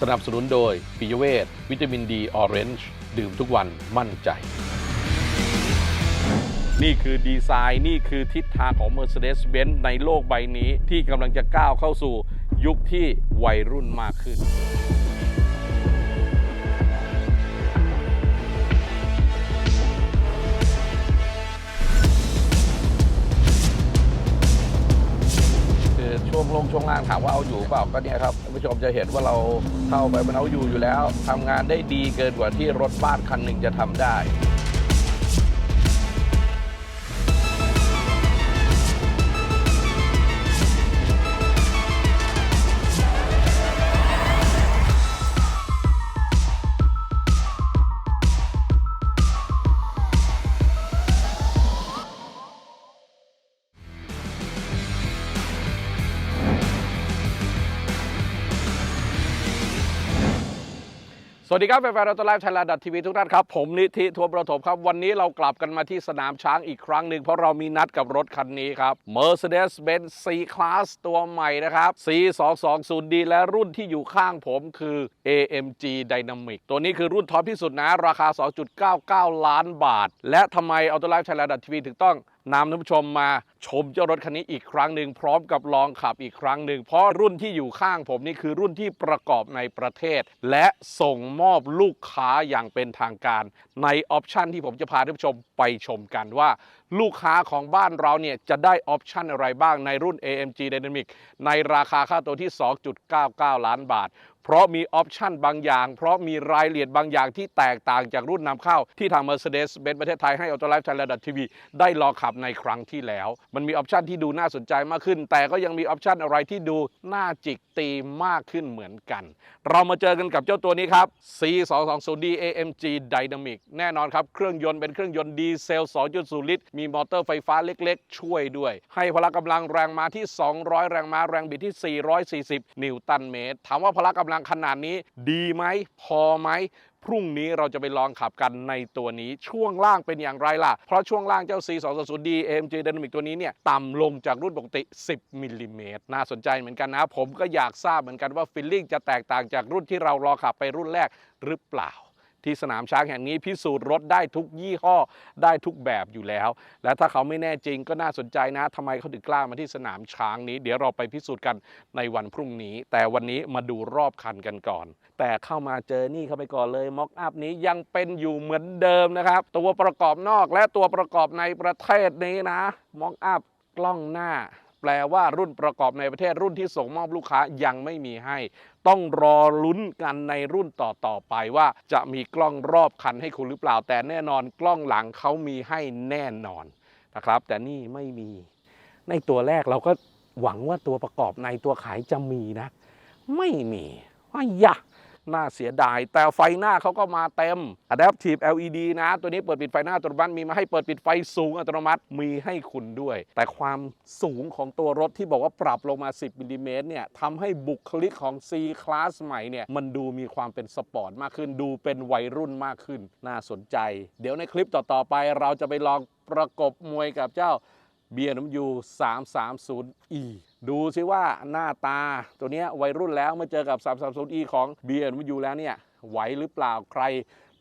สนับสนุนโดยปิยเวทวิตามินดีออเรนจ์ดื่มทุกวันมั่นใจ นี่คือดีไซน์นี่คือทิศทางของ Mercedes-Benz ในโลกใบนี้ที่กำลังจะก้าวเข้าสู่ยุคที่วัยรุ่นมากขึ้น ลงช่วงล่างถามว่าเอาอยู่เปล่าก็เนี่ยครับท่านผู้ชมจะเห็นว่าเราเข้าไปมันเอาอยู่อยู่แล้วทำงานได้ดีเกินกว่าที่รถบ้านคันหนึ่งจะทำได้ สวัสดีครับแฟนๆเราตไลฟ์ไทยแลนด์ดัทีวีทุกท่านครับ ผมนิธิทัวร์ประถมครับ วันนี้เรากลับกันมาที่สนามช้างอีกครั้งหนึ่งเพราะเรามีนัดกับรถคันนี้ครับ Mercedes-Benz C-Class ตัวใหม่นะครับ C220D และรุ่นที่อยู่ข้างผมคือ AMG Dynamic ตัวนี้คือรุ่นท็อปที่สุดนะ ราคา 2.99 ล้านบาท และทำไมเอาตไลฟ์ไทยแลนด์ดัทีวีถึงต้อง นำท่านผู้ชมมาชมเจ้ารถคันนี้อีกครั้งหนึ่งพร้อมกับลองขับอีกครั้งหนึ่งเพราะรุ่นที่อยู่ข้างผมนี่คือรุ่นที่ประกอบในประเทศ และส่งมอบลูกค้าอย่างเป็นทางการ ในออปชันที่ผมจะพาท่านผู้ชมไปชมกันว่า ลูกค้าของบ้านเราเนี่ยจะได้ออปชันอะไรบ้างในรุ่น AMG Dynamic ในราคาค่าตัวที่ 2.99 ล้านบาท เพราะมีออปชันบางอย่าง เพราะมีรายละเอียดบางอย่างที่แตกต่างจากรุ่นนำเข้า ที่ทาง Mercedes-Benz ประเทศไทยให้ Auto Life Thailand TV ได้ลองขับในครั้งที่แล้ว มันมีออปชันที่ดูน่าสนใจมากขึ้น แต่ก็ยังมีออปชันอะไรที่ดูน่าจิกตีมากขึ้นเหมือนกัน เรามาเจอกันกับเจ้าตัวนี้ครับ C220D AMG Dynamic แน่นอนครับ เครื่องยนต์เป็นเครื่องยนต์ดีเซล 2.0 ลิตร มีมอเตอร์ไฟฟ้าเล็กๆ ช่วยด้วย ให้พละกำลังแรงม้าที่ 200 แรงม้าแรงบิดที่ 440 นิวตันเมตร ถามว่าพละกำลังขนาดนี้ ดีไหมพอไหมพรุ่งนี้เราจะไปลองขับกันในตัวนี้ช่วงล่างเป็นอย่างไรล่ะ เพราะช่วงล่างเจ้า C220D AMG Dynamic ตัวนี้เนี่ยต่ำลงจากรุ่นปกติ 10มิลลิเมตรน่าสนใจเหมือนกันนะ ผมก็อยากทราบเหมือนกันว่าฟิลลิ่งจะแตกต่างจากรุ่นที่เรารอขับไปรุ่นแรกหรือเปล่า ที่สนามช้างแห่งนี้พิสูจน์รถได้ทุกยี่ห้อได้ทุกแบบอยู่แล้ว และถ้าเขาไม่แน่จริงก็น่าสนใจนะทำไมเขาถึงกล้ามาที่สนามช้างนี้ เดี๋ยวเราไปพิสูจน์กันในวันพรุ่งนี้ แต่วันนี้มาดูรอบคันกันก่อน แต่เข้ามาเจอนี่เข้าไปก่อนเลยม็อกอัพนี้ยังเป็นอยู่เหมือนเดิมนะครับ ตัวประกอบนอกและตัวประกอบในประเทศนี้นะม็อกอัพกล้องหน้า แปลว่ารุ่นประกอบในประเทศรุ่นที่ส่งมอบลูกค้ายังไม่มีให้ ต้องรอลุ้นกันในรุ่นต่อๆไปว่าจะมีกล้องรอบคันให้คุณหรือเปล่า แต่แน่นอนกล้องหลังเขามีให้แน่นอนนะครับ แต่นี่ไม่มี ในตัวแรกเราก็หวังว่าตัวประกอบในตัวขายจะมีนะ ไม่มีว่ายะ น่าเสียดาย แต่ไฟหน้าเขาก็มาเต็ม Adaptive LED นะ ตัวนี้เปิดปิดไฟหน้าอัตโนมัติมีมาให้เปิดปิดไฟสูงอัตโนมัติมีให้คุณด้วย แต่ความสูงของตัวรถที่บอกว่าปรับลงมา 10มิลลิเมตรเนี่ยทำให้บุคลิกของ C Class ใหม่เนี่ยมันดูมีความเป็นสปอร์ตมากขึ้น ดูเป็นวัยรุ่นมากขึ้น น่าสนใจ เดี๋ยวในคลิปต่อ ๆ ไปเราจะไปลองประกบมวยกับเจ้า BMW 330e ดูซิว่าหน้าตาตัวนี้วัยรุ่นแล้วมาเจอกับ 330e ของ BMW แล้วเนี่ยไหวหรือเปล่าใคร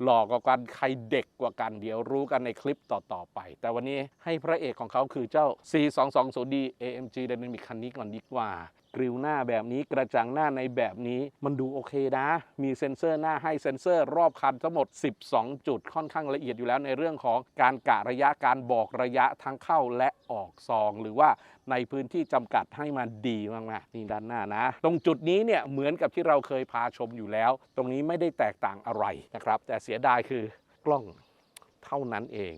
หล่อกว่ากันใครเด็กกว่ากัน เดี๋ยวรู้กันในคลิปต่อ ๆ ไป แต่วันนี้ให้พระเอกของเขาคือเจ้า C220D AMG Dynamic คันนี้ก่อนดีกว่ากริวหน้าแบบนี้กระจังหน้าในแบบนี้มันดูโอเคนะ มีเซ็นเซอร์หน้าให้เซ็นเซอร์รอบคันทั้งหมด 12 จุดค่อนข้างละเอียดอยู่แล้วในเรื่องของการกะระยะการบอกระยะทั้งเข้าและออกซอง หรือว่าในพื้นที่จำกัดให้มันดีมากๆนี่ด้านหน้านะ ตรงจุดนี้เนี่ยเหมือนกับที่เราเคยพาชมอยู่แล้ว ตรงนี้ไม่ได้แตกต่างอะไรนะครับ แต่เสียดายคือกล้องเท่านั้นเอง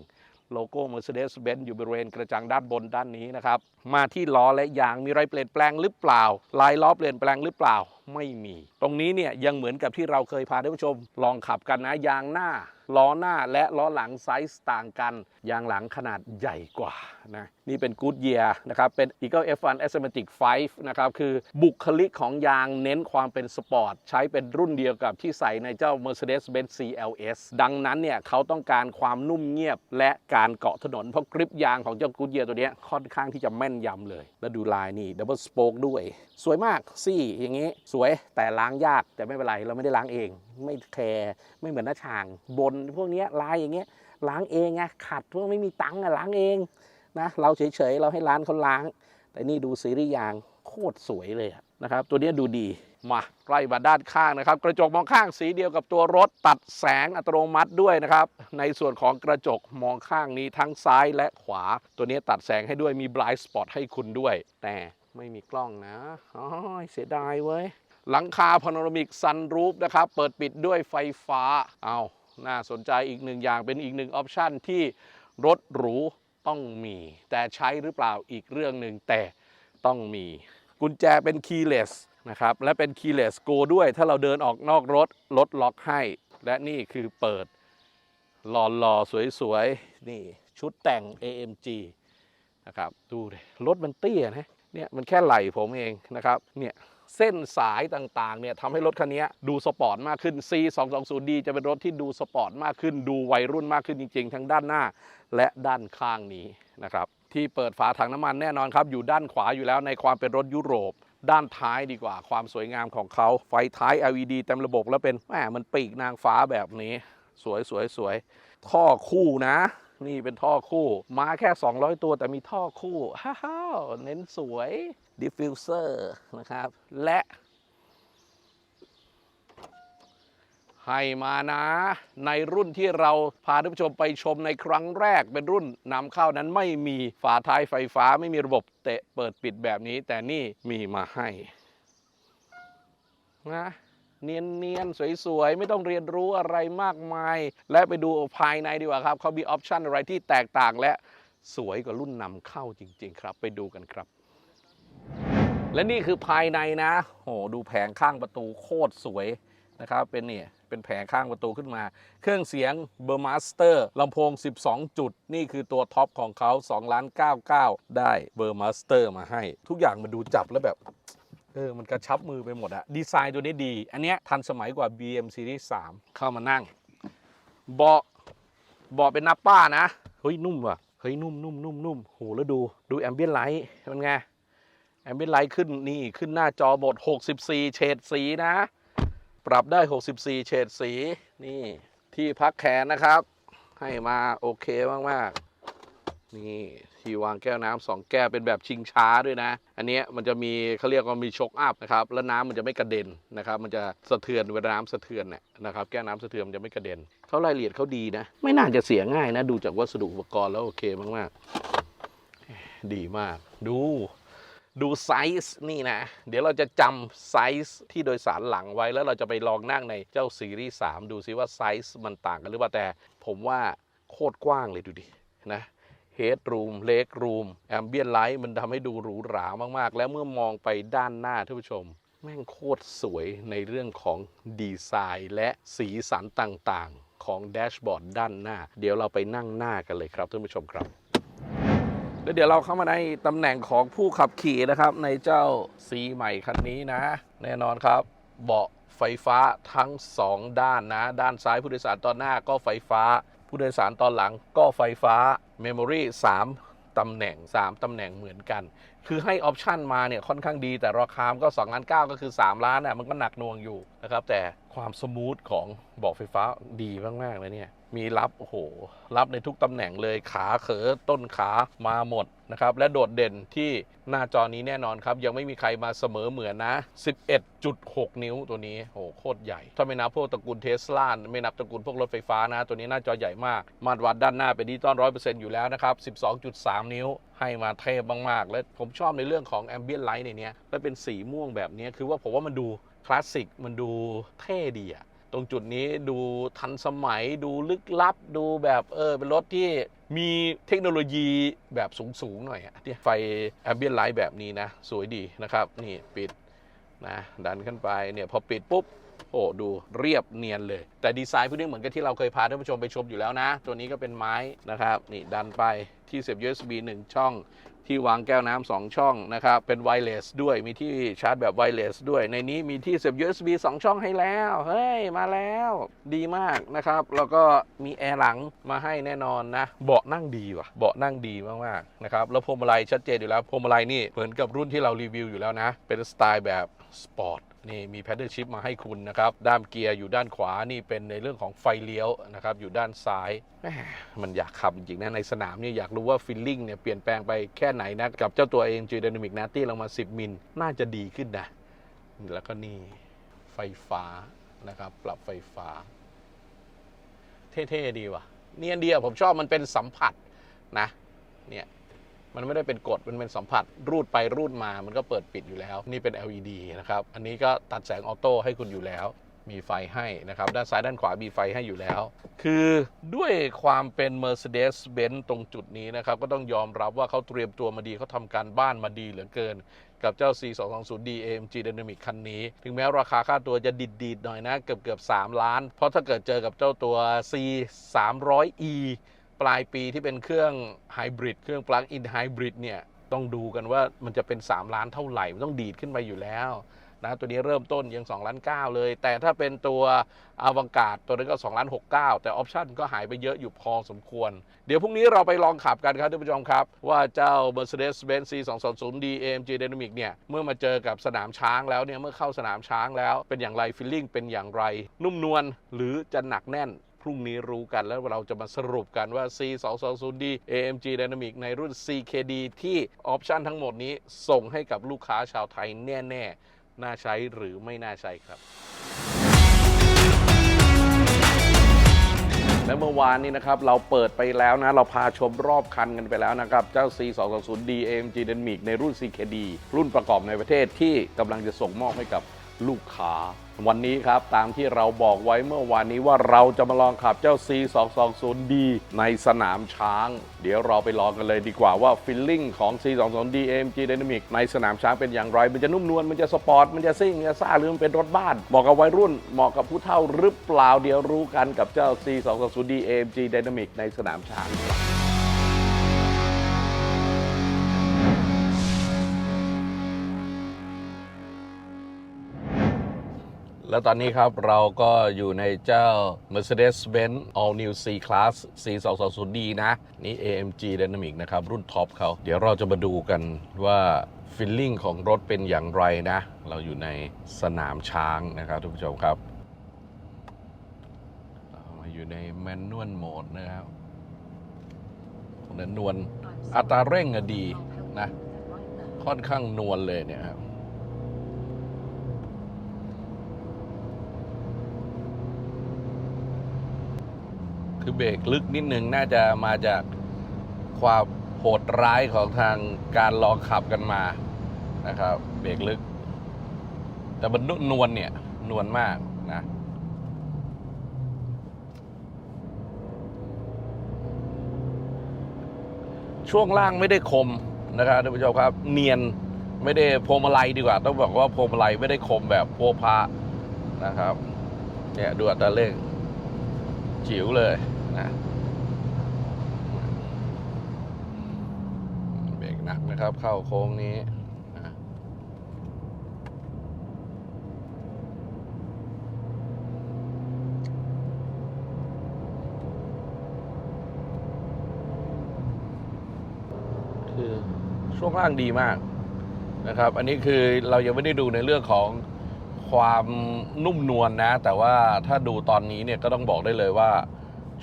โลโก้ Mercedes-Benz อยู่บริเวณกระจังด้านบนด้านนี้นะครับ มาที่ล้อและยางมีอะไรเปลี่ยนแปลงหรือเปล่า ลายล้อเปลี่ยนแปลงหรือเปล่าไม่มี ตรงนี้เนี่ยยังเหมือนกับที่เราเคยพาท่านผู้ชม ลองขับกันนะยางหน้า ล้อหน้าและล้อหลังไซส์ต่างกัน ยางหลังขนาดใหญ่กว่านะนี่เป็น Good Year นะครับ เป็น Eagle F1 Asthmatic 5 นะครับ คือบุคลิกของยางเน้นความเป็นสปอร์ต ใช้เป็นรุ่นเดียวกับที่ใส่ในเจ้า Mercedes-Benz CLS ดังนั้นเนี่ยเขาต้องการความนุ่มเงียบและการเกาะถนนเพราะกริปยางของเจ้า Good Year ตัวนี้ค่อนข้างที่จะแม่นนยำเลย แล้วดูลายนี่ดับเบิลสโป๊กด้วย สวยมากซี่อย่างนี้ สวยแต่ล้างยากแต่ไม่เป็นไรเราไม่ได้ล้างเอง ไม่แคร์ไม่เหมือนหน้าช่าง บนพวกนี้ลายอย่างเงี้ยล้างเองไงขัดพวกไม่มีตังค์อะล้างเองนะเราเฉยๆเราให้ร้านเขาล้าง แต่นี่ดูซีรีส์ยางโคตรสวยเลยนะครับตัวนี้ดูดี มาใกล้มาด้านข้างนะครับ กระจกมองข้างสีเดียวกับตัวรถตัดแสงอัตโนมัติด้วยนะครับ ในส่วนของกระจกมองข้างนี้ทั้งซ้ายและขวา ตัวนี้ตัดแสงให้ด้วยมี blind spot ให้คุณด้วย แต่ไม่มีกล้องนะอ๋อเสียดายเว้ย หลังคาพาโนรามิกซันรูฟนะครับ เปิดปิดด้วยไฟฟ้า เอาน่าสนใจอีกหนึ่งอย่างเป็นอีกหนึ่งออปชันที่รถหรูต้องมี แต่ใช้หรือเปล่าอีกเรื่องหนึ่งแต่ต้องมี กุญแจเป็น keyless นะครับและเป็น keyless go ด้วย ถ้าเราเดินออกนอกรถรถล็อกให้ และนี่คือเปิดหล่อๆ สวยๆ นี่ชุดแต่ง AMG นะครับดูดิรถมันเตี้ยนะเนี่ยมันแค่ไหลผมเองนะครับเนี่ยเส้นสายต่างๆเนี่ยทำให้รถคันนี้ดูสปอร์ตมากขึ้น C 2 2 0 D จะเป็นรถที่ดูสปอร์ตมากขึ้น ดูวัยรุ่นมากขึ้นจริง ๆ ทั้งด้านหน้าและด้านข้างนี้นะครับที่เปิดฝาถังน้ำมันแน่นอนครับ อยู่ด้านขวาอยู่แล้วในความเป็นรถยุโรป ด้านท้ายดีกว่า ความสวยงามของเขา ไฟท้าย LED เต็มระบบแล้วเป็นแหมมันปีกนางฟ้าแบบนี้ สวยสวยสวยท่อคู่นะ นี่เป็นท่อคู่ มาแค่ 200 ตัวแต่มีท่อคู่ ฮ่าเน้นสวย ดิฟฟิวเซอร์นะครับ และ ให้มานะ ในรุ่นที่เราพาท่านผู้ชมไปชมในครั้งแรกเป็นรุ่นนำเข้านั้นไม่มีฝาท้ายไฟฟ้าไม่มีระบบเตะเปิดปิดแบบนี้ แต่นี่มีมาให้นะเนียนเนียนๆ สวยๆ ไม่ต้องเรียนรู้อะไรมากมาย และไปดูภายในดีกว่าครับ เขามีออปชันอะไรที่แตกต่างและสวยกว่ารุ่นนำเข้าจริง ๆ ครับ ไปดูกันครับ และนี่คือภายในนะโหดูแผงข้างประตูโคตรสวยนะครับ เป็นเนี่ย เป็นแผงข้างประตูขึ้นมา เครื่องเสียงเบอร์มาสเตอร์ลำโพง 12 จุด นี่คือตัวท็อปของเขา2ล้าน99 ได้เบอร์มาสเตอร์มาให้ ทุกอย่างมาดูจับแล้วแบบเออ มันกระชับมือไปหมดอะดีไซน์ตัวนี้ดี อันเนี้ยทันสมัยกว่า BM Series 3 เข้ามานั่ง เบาะ เบาะเป็นนับป้านะ เฮ้ย นุ่มว่ะ เฮ้ย นุ่มนุ่มนุ่มนุ่มโห แล้วดู ดูแอมเบียนไลท์มันไง แอมเบียนไลท์ขึ้นนี่ ขึ้นหน้าจอหมด64 เฉดสีนะ ปรับได้ 64 เฉดสีนี่ที่พักแขนนะครับ ให้มาโอเคมาก ๆ นี่ที่วางแก้วน้ำสองแก้วเป็นแบบชิงช้าด้วยนะ อันนี้มันจะมีเขาเรียกว่ามีช็อคอัพนะครับ แล้วน้ำมันจะไม่กระเด็นนะครับ มันจะสะเทือนเวลาน้ำสะเทือนเนี่ยนะครับ แก้วน้ำสะเทือนมันจะไม่กระเด็นเขารายละเอียดเขาดีนะ ไม่น่าจะเสียง่ายนะ ดูจากวัสดุอุปกรณ์แล้วโอเคมาก ๆ ดีมาก ดู ดูไซส์นี่นะ เดี๋ยวเราจะจำไซส์ที่โดยสารหลังไว้แล้วเราจะไปลองนั่งในเจ้าซีรีส์3ดูซิว่าไซส์มันต่างกันหรือเปล่าแต่ผมว่าโคตรกว้างเลยดูดินะเฮดรูมเล็กรูมแอมเบียนไลท์มันทำให้ดูหรูหรามาก ๆ แล้วเมื่อมองไปด้านหน้าท่านผู้ชม แม่งโคตรสวยในเรื่องของดีไซน์และสีสันต่างๆ ของแดชบอร์ดด้านหน้า เดี๋ยวเราไปนั่งหน้ากันเลยครับท่านผู้ชมครับ แล้วเดี๋ยวเราเข้ามาในตำแหน่งของผู้ขับขี่นะครับ ในเจ้าสีใหม่คันนี้นะ แน่นอนครับ เบาะไฟฟ้าทั้ง 2 ด้านนะ ด้านซ้ายผู้โดยสารตอนหน้าก็ไฟฟ้า ผู้โดยสารตอนหลังก็ไฟฟ้า Memory 3ตำแหน่ง 3ตำแหน่งเหมือนกัน คือให้ออปชันมาเนี่ยค่อนข้างดีแต่ราคามก็2ล้าน9ก็คือ 3 ล้านอะมันก็หนักหน่วงอยู่นะครับแต่ ความสมูทของบาะไฟฟ้าดีมากๆเลยเนี่ย มีรับโอ้โห รับในทุกตำแหน่งเลยขาเขอต้นขามาหมดนะครับ และโดดเด่นที่หน้าจอนี้แน่นอนครับ ยังไม่มีใครมาเสมอเหมือนนะ 11.6 นิ้วตัวนี้โหโคตรใหญ่ ถ้าไม่นับพวกตระกูลเทสลาไม่นับตระกูลพวกรถไฟฟ้านะ ตัวนี้หน้าจอใหญ่มาก มาตรวัดด้านหน้าเป็นดิจิตอล100%อยู่แล้วนะครับ 12.3 นิ้วให้มาเทพมากๆ และผมชอบในเรื่องของแอมเบียนไลท์ในนี้และเป็นสีม่วงแบบนี้คือว่าผมว่ามันดู คลาสสิกมันดูเท่ดีอะตรงจุดนี้ดูทันสมัยดูลึกลับดูแบบเออเป็นรถที่มีเทคโนโลยีแบบสูง ๆ หน่อยอะที่ไฟแอมเบียนไลท์แบบนี้นะ สวยดีนะครับ นี่ปิดนะดันขึ้นไปเนี่ยพอปิดปุ๊บ โอ้ดูเรียบเนียนเลย แต่ดีไซน์พวกนี้เหมือนกับที่เราเคยพาท่านผู้ชมไปชมอยู่แล้วนะ ตัวนี้ก็เป็นไม้นะครับ นี่ดันไปที่เสียบ USB 1 ช่อง ที่วางแก้วน้ำสองช่องนะครับ เป็นไวเลสด้วยมีที่ชาร์จแบบไวเลสด้วย ในนี้มีที่เสียบ USB 2 ช่องให้แล้ว เฮ้ย มาแล้วดีมากนะครับ แล้วก็มีแอร์หลังมาให้แน่นอนนะ เบาะนั่งดีว่ะ เบาะนั่งดีมากๆนะครับ แล้วพวงมาลัยชัดเจนอยู่แล้วพวงมาลัยนี่เหมือนกับรุ่นที่เรารีวิวอยู่แล้วนะ เป็นสไตล์แบบสปอร์ต นี่มีแพดเดิลชิพมาให้คุณนะครับด้ามเกียร์อยู่ด้านขวานี่เป็นในเรื่องของไฟเลี้ยวนะครับอยู่ด้านซ้ายมันอยากขับจริงๆนะในสนามเนี่ยอยากรู้ว่าฟิลลิ่งเนี่ยเปลี่ยนแปลงไปแค่ไหนนะกับเจ้าตัว AMG Dynamic Natty ลงมา 10 มิลน่าจะดีขึ้นนะแล้วก็นี่ไฟฟ้านะครับปรับไฟฟ้า เท่ๆดีว่ะเนียนเดีอะผมชอบมันเป็นสัมผัสนะเนี่ย มันไม่ได้เป็นกดมันเป็นสัมผัสรูดไปรูดมา มันก็เปิดปิดอยู่แล้ว นี่เป็น LED นะครับ อันนี้ก็ตัดแสงออโต้ให้คุณอยู่แล้ว มีไฟให้นะครับ ด้านซ้ายด้านขวามีไฟให้อยู่แล้ว คือด้วยความเป็น Mercedes-Benz ตรงจุดนี้นะครับ ก็ต้องยอมรับว่าเขาเตรียมตัวมาดีเขาทำการบ้านมาดีเหลือเกินกับเจ้า C220D AMG Dynamic คันนี้ ถึงแม้ราคาค่าตัวจะดิดๆหน่อยนะ เกือบเกือบ3 ล้าน เพราะถ้าเกิดเจอกับเจ้าตัว C 300E ปลายปีที่เป็นเครื่องไฮบริดเครื่องปลั๊กอินไฮบริดเนี่ยต้องดูกันว่ามันจะเป็น 3 ล้านเท่าไหร่ มันต้องดีดขึ้นไปอยู่แล้วนะตัวนี้เริ่มต้นยัง 2 ล้าน 9 เลย แต่ถ้าเป็นตัวอวังกาศตัวนั้นก็ 2 ล้าน 69 แต่ออปชั่นก็หายไปเยอะอยู่พอสมควร เดี๋ยวพรุ่งนี้เราไปลองขับกันครับท่านผู้ชมครับ ว่าเจ้า Mercedes-Benz C220D AMG Dynamic เนี่ย เมื่อมาเจอกับสนามช้างแล้วเนี่ย เมื่อเข้าสนามช้างแล้วเป็นอย่างไรฟีลลิ่งเป็นอย่างไร นุ่มนวลหรือจะหนักแน่น พรุ่งนี้รู้กันแล้วเราจะมาสรุปกันว่า C220D AMG Dynamic ในรุ่น CKD ที่ออปชันทั้งหมดนี้ส่งให้กับลูกค้าชาวไทยแน่ๆ น่าใช้หรือไม่น่าใช้ครับและเมื่อวานนี้นะครับเราเปิดไปแล้วนะ เราพาชมรอบคันกันไปแล้วนะครับ เจ้า C220D AMG Dynamic ในรุ่น CKD รุ่นประกอบในประเทศที่กำลังจะส่งมอบให้กับลูกค้า วันนี้ครับ ตามที่เราบอกไว้เมื่อวานนี้ว่าเราจะมาลองขับเจ้า C220D ในสนามช้าง เดี๋ยวเราไปลองกันเลยดีกว่าว่าฟิลลิ่งของ C220D AMG Dynamic ในสนามช้างเป็นอย่างไร มันจะนุ่มนวลมันจะสปอร์ต มันจะซิ่ง มันจะซ่าหรือมันเป็นรถบ้าน เหมาะกับวัยรุ่นเหมาะกับผู้เฒ่าหรือเปล่าเดี๋ยวรู้กันกับเจ้า C220D AMG Dynamic ในสนามช้าง แล้วตอนนี้ครับเราก็อยู่ในเจ้า Mercedes-Benz All New C Class C220D นะ นี่ AMG Dynamic นะครับ รุ่นท็อปเขาเดี๋ยวเราจะมาดูกันว่าฟิลลิ่งของรถเป็นอย่างไรนะ เราอยู่ในสนามช้างนะครับทุกผู้ชมครับเรามาอยู่ในแมนนวลโหมดนะครับนวลอัตราเร่งอะดีนะ ค่อนข้างนวลเลยเนี่ยครับ คือเบรกลึกนิดนึงน่าจะมาจากความโหดร้ายของทางการลองขับกันมานะครับ เบรกลึก แต่มันนุ่มนวลเนี่ย นวลมากนะช่วงล่างไม่ได้คมนะครับท่านผู้ชมครับ เนียนไม่ได้พวงมาลัยดีกว่า ต้องบอกว่าพวงมาลัยไม่ได้คมแบบโพพานะครับ เนี่ยดูอัตราเร่งจิ๋วเลย นะเบรกหนักนะครับ เข้าโค้งนี้คือช่วงล่างดีมากนะครับ อันนี้คือเรายังไม่ได้ดูในเรื่องของความนุ่มนวลนะแต่ว่าถ้าดูตอนนี้เนี่ยก็ต้องบอกได้เลยว่า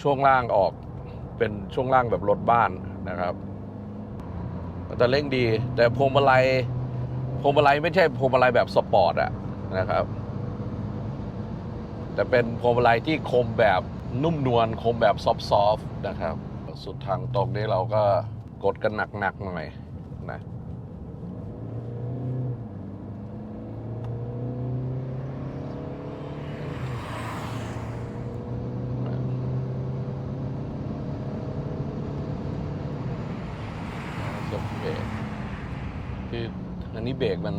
ช่วงล่างออกเป็นช่วงล่างแบบรถบ้านนะครับแต่เร่งดี แต่พวงมาลัยพวงมาลัยไม่ใช่พวงมาลัยแบบสปอร์ตอะนะครับ แต่เป็นพวงมาลัยที่คมแบบนุ่มนวลคมแบบซอฟต์ๆนะครับ สุดทางตรงนี้เราก็กดกันหนักๆหน่อย เบรกมัน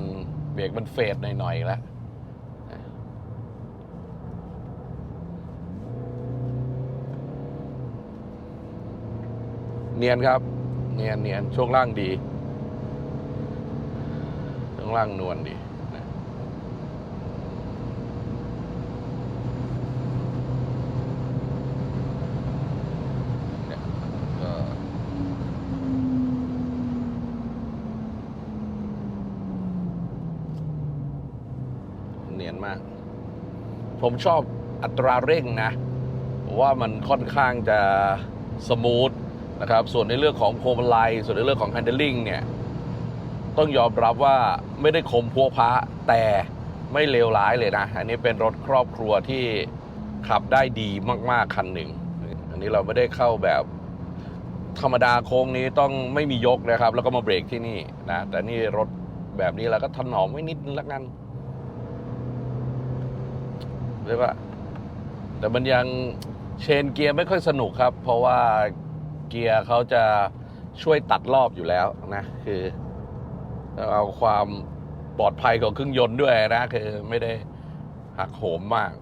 เบรกมันเฟดหน่อยๆแล้วเนียนครับ เนียนเนียนช่วงล่างดี ช่วงล่างนวลดี ผมชอบอัตราเร่งนะว่ามันค่อนข้างจะสมูทนะครับ ส่วนในเรื่องของพวงมาลัยส่วนในเรื่องของ handling เนี่ยต้องยอมรับว่าไม่ได้คมพัวพระแต่ไม่เลวร้ายเลยนะ อันนี้เป็นรถครอบครัวที่ขับได้ดีมาก ๆ คันหนึ่ง อันนี้เราไม่ได้เข้าแบบธรรมดาโค้งนี้ต้องไม่มียกนะครับ แล้วก็มาเบรกที่นี่นะ แต่นี่รถแบบนี้เราก็ถนอมไว้นิดนึงละกัน เรียกว่า แต่มันยังเชนเกียร์ไม่ค่อยสนุกครับ เพราะว่าเกียร์เขาจะช่วยตัดรอบอยู่แล้วนะคือเอาความปลอดภัยของเครื่องยนต์ด้วยนะ คือไม่ได้หักโหมมาก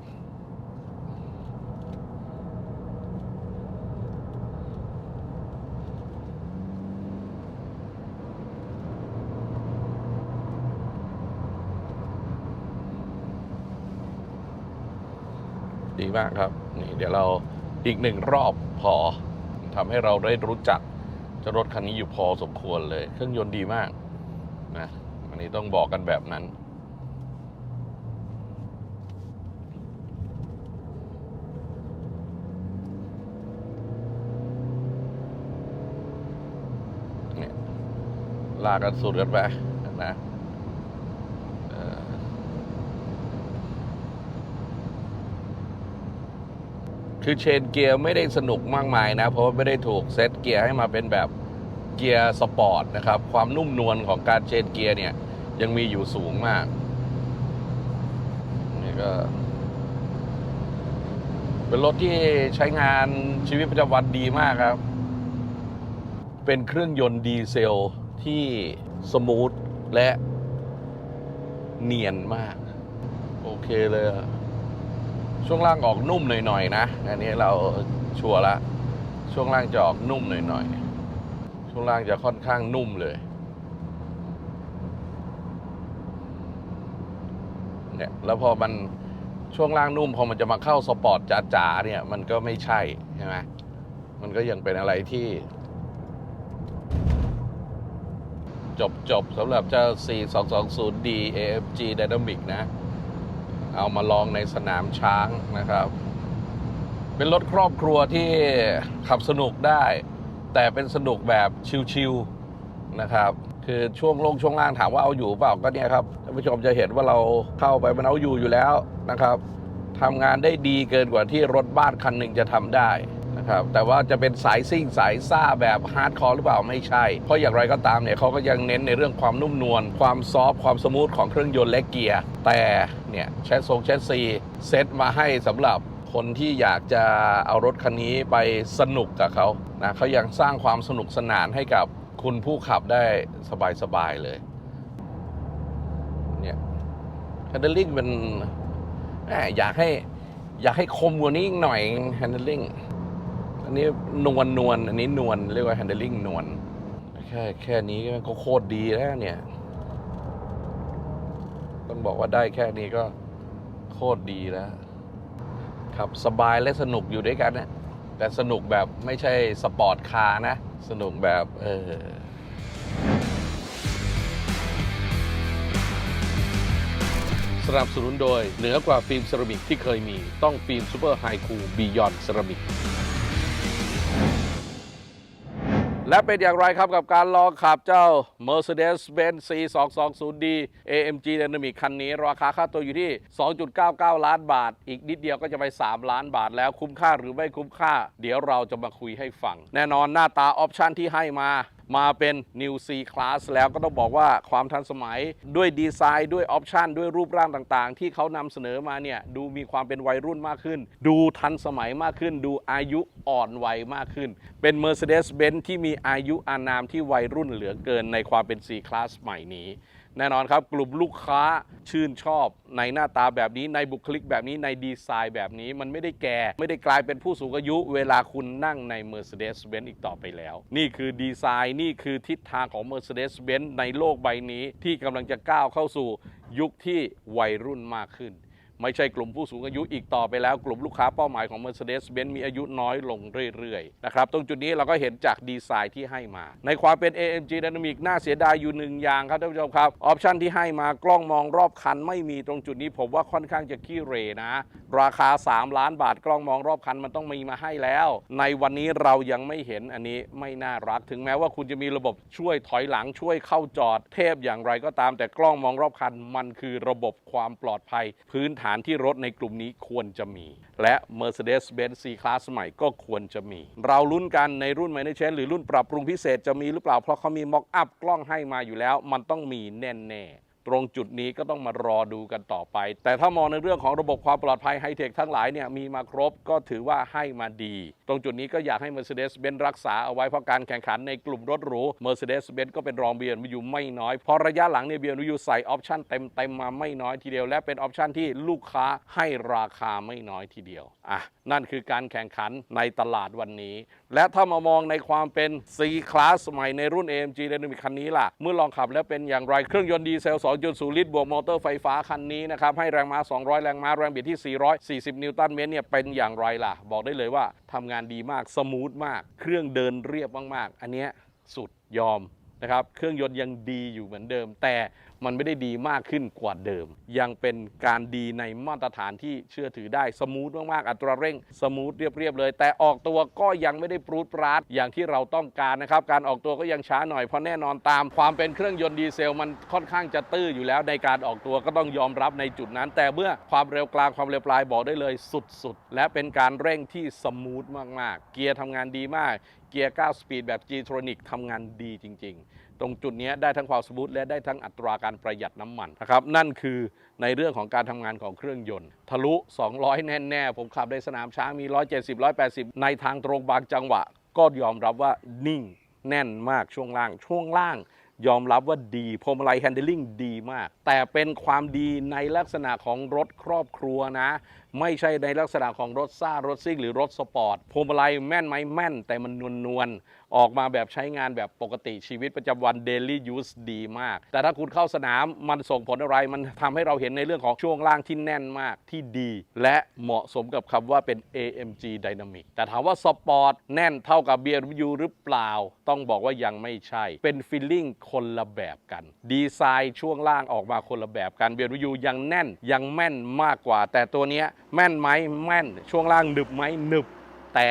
ดี มากครับ นี่เดี๋ยวเราอีกหนึ่งรอบพอทำให้เราได้รู้จักเจ้ารถคันนี้อยู่พอสมควรเลย เครื่องยนต์ดีมากนะอันนี้ต้องบอกกันแบบนั้น เนี่ยลากกันสุดกันไปนะเอ่อ คือเชนเกียร์ไม่ได้สนุกมากมายนะ เพราะว่าไม่ได้ถูกเซตเกียร์ให้มาเป็นแบบเกียร์สปอร์ตนะครับ ความนุ่มนวลของการเชนเกียร์เนี่ย ยังมีอยู่สูงมากนี่ก็ เป็นรถที่ใช้งานชีวิตประจำวันดีมากครับ เป็นเครื่องยนต์ดีเซลที่สมูทและเนียนมาก โอเคเลยอะ ช่วงล่างออกนุ่มหน่อยๆนะอันนี้เราชัวร์ละช่วงล่างจะออกนุ่มหน่อยๆช่วงล่างจะค่อนข้างนุ่มเลยเนี่ยแล้วพอมันช่วงล่างนุ่มพอมันจะมาเข้าสปอร์ตจ๋าๆเนี่ย มันก็ไม่ใช่ใช่ไหมมันก็ยังเป็นอะไรที่ จบจบสำหรับเจ้า 4220D AFG Dynamic นะ เอามาลองในสนามช้างนะครับ เป็นรถครอบครัวที่ขับสนุกได้ แต่เป็นสนุกแบบชิลๆนะครับคือช่วงลงช่วงล่างถามว่าเอาอยู่เปล่าก็เนี่ยครับท่านผู้ชมจะเห็นว่าเราเข้าไปมันเอาอยู่อยู่แล้วนะครับทำงานได้ดีเกินกว่าที่รถบ้านคันหนึ่งจะทำได้ นะครับ แต่ว่าจะเป็นสายซิ่งสายซ่าแบบฮาร์ดคอร์หรือเปล่าไม่ใช่ เพราะอย่างไรก็ตามเนี่ยเขาก็ยังเน้นในเรื่องความนุ่มนวลความซอฟต์ความสมูทของเครื่องยนต์และเกียร์ แต่เนี่ยแชสซงแชสซีเซตมาให้สำหรับคนที่อยากจะเอารถคันนี้ไปสนุกกับเขานะเขายังสร้างความสนุกสนานให้กับคุณผู้ขับได้สบายๆเลยเนี่ย handling เป็นอยากให้อยากให้คมกว่านี้อีกหน่อย handling อันนี้นวลนวลอันนี้นวลเรียกว่า handling นวลแค่แค่นี้ก็โคตรดีแล้วเนี่ย ต้องบอกว่าได้แค่นี้ก็โคตรดีแล้วครับสบายและสนุกอยู่ด้วยกันนะแต่สนุกแบบไม่ใช่สปอร์ตคาร์นะ สนุกแบบเออสนับสนุนโดยเหนือกว่าฟิล์มเซรามิกที่เคยมีต้องฟิล์มซูเปอร์ไฮคูบียอนเซรามิก และเป็นอย่างไรครับกับการลองขับเจ้า Mercedes-Benz C220D AMG Dynamic คันนี้ ราคาค่าตัวอยู่ที่ 2.99 ล้านบาท อีกนิดเดียวก็จะไป 3 ล้านบาทแล้วคุ้มค่าหรือไม่คุ้มค่า เดี๋ยวเราจะมาคุยให้ฟัง แน่นอนหน้าตาออปชันที่ให้มา มาเป็น New C Class แล้วก็ต้องบอกว่าความทันสมัยด้วยดีไซน์ด้วยออปชันด้วยรูปร่างต่างๆ ที่เขานำเสนอมาเนี่ยดูมีความเป็นวัยรุ่นมากขึ้น ดูทันสมัยมากขึ้น ดูอายุอ่อนวัยมากขึ้น เป็น Mercedes-Benz ที่มีอายุอานามที่วัยรุ่นเหลือเกินในความเป็น C Class ใหม่นี้ แน่นอนครับ กลุ่มลูกค้าชื่นชอบในหน้าตาแบบนี้ในบุคลิกแบบนี้ในดีไซน์แบบนี้มันไม่ได้แก่ ไม่ได้กลายเป็นผู้สูงอายุ เวลาคุณนั่งใน Mercedes-Benz อีกต่อไปแล้ว นี่คือดีไซน์นี่คือทิศทางของ Mercedes-Benz ในโลกใบนี้ที่กำลังจะก้าวเข้าสู่ยุคที่วัยรุ่นมากขึ้น ไม่ใช่กลุ่มผู้สูงอายุอีกต่อไปแล้วกลุ่มลูกค้าเป้าหมายของ Mercedes-Benz มีอายุน้อยลงเรื่อยๆนะครับตรงจุดนี้เราก็เห็นจากดีไซน์ที่ให้มา ในความเป็น AMG Dynamic น่าเสียดายอยู่หนึ่งอย่างครับท่านผู้ชมครับออปชันที่ให้มากล้องมองรอบคันไม่มีตรงจุดนี้ผมว่าค่อนข้างจะขี้เหรนะ ราคา 3 ล้านบาทกล้องมองรอบคันมันต้องมีมาให้แล้ว ในวันนี้เรายังไม่เห็นอันนี้ไม่น่ารักถึงแม้ว่าคุณจะมีระบบช่วยถอยหลังช่วยเข้าจอดเทพอย่างไรก็ตาม แต่กล้องมองรอบคันมันคือระบบความปลอดภัยพื้นฐานที่รถในกลุ่มนี้ควรจะมี และ Mercedes-Benz C-Class ใหม่ก็ควรจะมี เราลุ้นกันในรุ่น m a n a g e หรือรุ่นปรับปรุงพิเศษจะมีหรือเปล่าเพราะเขามีมอกอัพกล้องให้มาอยู่แล้ว มันต้องมีแน่ๆ ตรงจุดนี้ก็ต้องมารอดูกันต่อไป แต่ถ้ามองในเรื่องของระบบความปลอดภัยไฮเทคทั้งหลายเนี่ยมีมาครบก็ถือว่าให้มาดี ตรงจุดนี้ก็อยากให้ Mercedes-Benz รักษาเอาไว้เพราะการแข่งขันในกลุ่มรถหรู Mercedes-Benz ก็เป็นรอง BMW ไม่น้อยเพราะระยะหลังเนี่ย BMW ใส่ออปชั่นเต็มๆมาไม่น้อยทีเดียว และเป็นออปชั่นที่ลูกค้าให้ราคาไม่น้อยทีเดียวอะนั่นคือการแข่งขันในตลาดวันนี้และถ้ามามองในความเป็น C Class ใหม่ในรุ่น AMG Dynamic คันนี้ล่ะ เมื่อลองขับแล้วเป็นอย่างไร เครื่องยนต์ดีเซล 2.0 ลิตร บวกมอเตอร์ไฟฟ้าคันนี้นะครับ ให้แรงม้า 200 แรงม้า แรงบิดที่ 440 นิวตันเมตรเนี่ย เป็นอย่างไรล่ะ บอกได้เลยว่าทำงานดีมาก สมูทมาก เครื่องเดินเรียบมากๆ อันเนี้ยสุดยอมนะครับ เครื่องยนต์ยังดีอยู่เหมือนเดิม แต่ มันไม่ได้ดีมากขึ้นกว่าเดิม ยังเป็นการดีในมาตรฐานที่เชื่อถือได้สมูทมากๆ อัตราเร่งสมูทเรียบๆเลย แต่ออกตัวก็ยังไม่ได้ปรูดปราดอย่างที่เราต้องการนะครับ การออกตัวก็ยังช้าหน่อยเพราะแน่นอนตาม ความเป็นเครื่องยนต์ดีเซล มันค่อนข้างจะตื้ออยู่แล้วในการออกตัวก็ต้องยอมรับในจุดนั้น แต่เมื่อความเร็วกลางความเร็วปลายบอกได้เลยสุดๆ และเป็นการเร่งที่สมูทมากๆ เกียร์ทำงานดีมาก เกียร์ 9 สปีดแบบ G-Tronic ทำงานดีจริง ๆ ตรงจุดนี้ได้ทั้งความสมูทและได้ทั้งอัตราการประหยัดน้ำมันนะครับนั่นคือในเรื่องของการทำงานของเครื่องยนต์ ทะลุ 200 แน่ๆ ผมขับในสนามช้างมี 170 180 ในทางตรงบางจังหวะ ก็ยอมรับว่านิ่งแน่นมากช่วงล่าง ช่วงล่างยอมรับว่าดีพวงมาลัยแฮนดิลิ่งดีมาก แต่เป็นความดีในลักษณะของรถครอบครัวนะ ไม่ใช่ในลักษณะของรถซ่ารถซิ่งหรือรถสปอร์ตพวงมาลัยแม่นไหมแม่น แต่มันนวลนวล ออกมาแบบใช้งานแบบปกติชีวิตประจำวัน daily use ดีมาก แต่ถ้าคุณเข้าสนามมันส่งผลอะไร มันทำให้เราเห็นในเรื่องของช่วงล่างที่แน่นมากที่ดี และเหมาะสมกับคำว่าเป็น AMG Dynamic แต่ถามว่าสปอร์ตแน่นเท่ากับ BMW หรือเปล่า ต้องบอกว่ายังไม่ใช่ เป็นฟีลลิ่งคนละแบบกัน ดีไซน์ช่วงล่างออกมาคนละแบบกัน BMW ยังแน่นยังแม่นมากกว่า แต่ตัวนี้แม่นไหมแม่น ช่วงล่างหนึบไหมหนึบแต่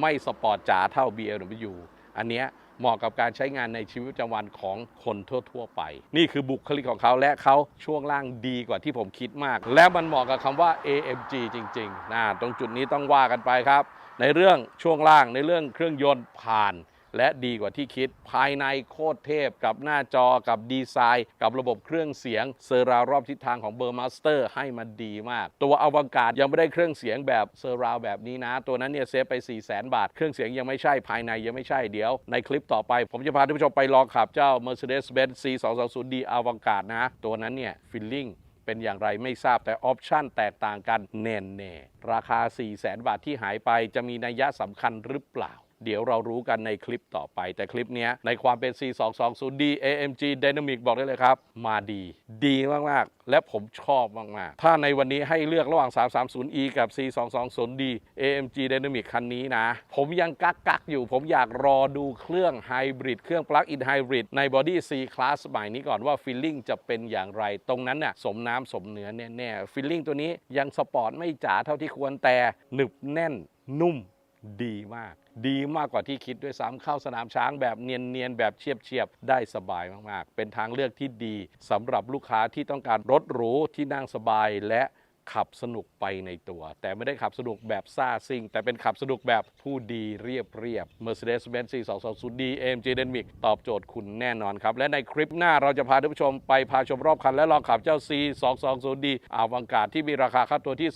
ไม่สปอร์ตจ๋าเท่า BMW อันเนี้ยเหมาะกับการใช้งานในชีวิตประจำวันของคนทั่ว ๆ ไป นี่คือบุคลิกของเขาและเขาช่วงล่างดีกว่าที่ผมคิดมาก และมันเหมาะกับคำว่า AMG จริงๆนะตรงจุดนี้ต้องว่ากันไปครับ ในเรื่องช่วงล่างในเรื่องเครื่องยนต์ผ่าน และดีกว่าที่คิด ภายในโคตรเทพกับหน้าจอกับดีไซน์ กับระบบเครื่องเสียงเซอร์รารอบทิศทางของเบอร์มาสเตอร์ให้มาดีมาก ตัวอวกาศยังไม่ได้เครื่องเสียงแบบเซอร์ราแบบนี้นะ ตัวนั้นเนี่ยเซฟไป 4 0 0 0 0 0 บาท เครื่องเสียงยังไม่ใช่ภายในยังไม่ใช่เดี๋ยว ในคลิปต่อไป ผมจะพาท่านผู้ชมไปลองขับเจ้า Mercedes-Benz C220D อวกาศนะ ตัวนั้นเนี่ยฟิลลิ่งเป็นอย่างไรไม่ทราบแต่ออปชั่นแตกต่างกันแน่แน่ๆราคา 4 0 0แสนบาทที่หายไปจะมีนัยยะสำคัญหรือเปล่า เดี๋ยวเรารู้กันในคลิปต่อไป แต่คลิปนี้ในความเป็น C220D AMG Dynamic บอกได้เลยครับ มาดี ดีมาก ๆ และผมชอบมาก ๆ ถ้าในวันนี้ให้เลือกระหว่าง 330E กับ C220D AMG Dynamic คันนี้นะ ผมยังกักกักอยู่ ผมอยากรอดูเครื่องไฮบริดเครื่อง Plug-in Hybrid ใน Body C Class ใหม่นี้ก่อนว่าฟีลลิ่งจะเป็นอย่างไร ตรงนั้นน่ะสมน้ำสมเนื้อแน่ๆฟีลลิ่งตัวนี้ยังสปอร์ตไม่จ๋าเท่าที่ควรแต่หนึบแน่นนุ่ม ดีมาก ดีมากกว่าที่คิดด้วยซ้ำเข้าสนามช้างแบบเนียนๆ แบบเฉียบๆ ได้สบายมากๆ เป็นทางเลือกที่ดีสำหรับลูกค้าที่ต้องการรถหรูที่นั่งสบายและ ขับสนุกไปในตัว แต่ไม่ได้ขับสนุกแบบซ่าซิ่ง แต่เป็นขับสนุกแบบผู้ดีเรียบเรียบ Mercedes-Benz C220D AMG Dynamic ตอบโจทย์คุณแน่นอนครับ และในคลิปหน้าเราจะพาท่านผู้ชมไปพาชมรอบคัน และลองขับเจ้า C220D อาวังการที่มีราคาค่าตัวที่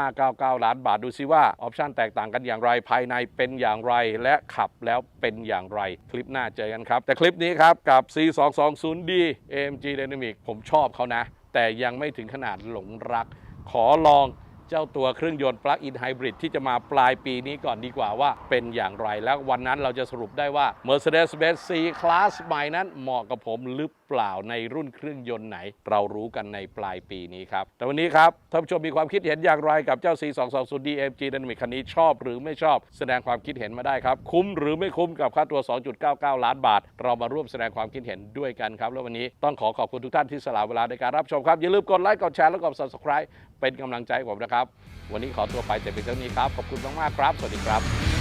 2.599 ล้านบาทดูซิว่า ออปชันแตกต่างกันอย่างไรภายในเป็นอย่างไร และขับแล้วเป็นอย่างไร คลิปหน้าเจอกันครับ แต่คลิปนี้ครับกับ C220D AMG Dynamic ผมชอบเขานะ แต่ยังไม่ถึงขนาดหลงรัก ขอลองเจ้าตัวเครื่องยนต์ปลั๊กอินไฮบริดที่จะมาปลายปีนี้ก่อนดีกว่าว่าเป็นอย่างไรแล้ววันนั้นเราจะสรุปได้ว่า Mercedes-Benz C-Class ใหม่นั้นเหมาะกับผมหรือเปล่าในรุ่นเครื่องยนต์ไหน เรารู้กันในปลายปีนี้ครับ แต่วันนี้ครับท่านผู้ชมมีความคิดเห็นอย่างไรกับเจ้า C 2 2 0 DMG Dynamic คันนี้ชอบหรือไม่ชอบ แสดงความคิดเห็นมาได้ครับ คุ้มหรือไม่คุ้มกับค่าตัว 2.99 ล้านบาท เรามาร่วมแสดงความคิดเห็นด้วยกันครับแล้ววันนี้ต้องขอขอบคุณทุกท่านที่สละเวลาในการรับชมครับอย่าลืมกดไลค์กดแชร์และกด subscribe เป็นกำลังใจให้ผมนะครับ วันนี้ขอตัวไปแต่เพียงเท่านี้ครับ ขอบคุณมากๆครับ สวัสดีครับ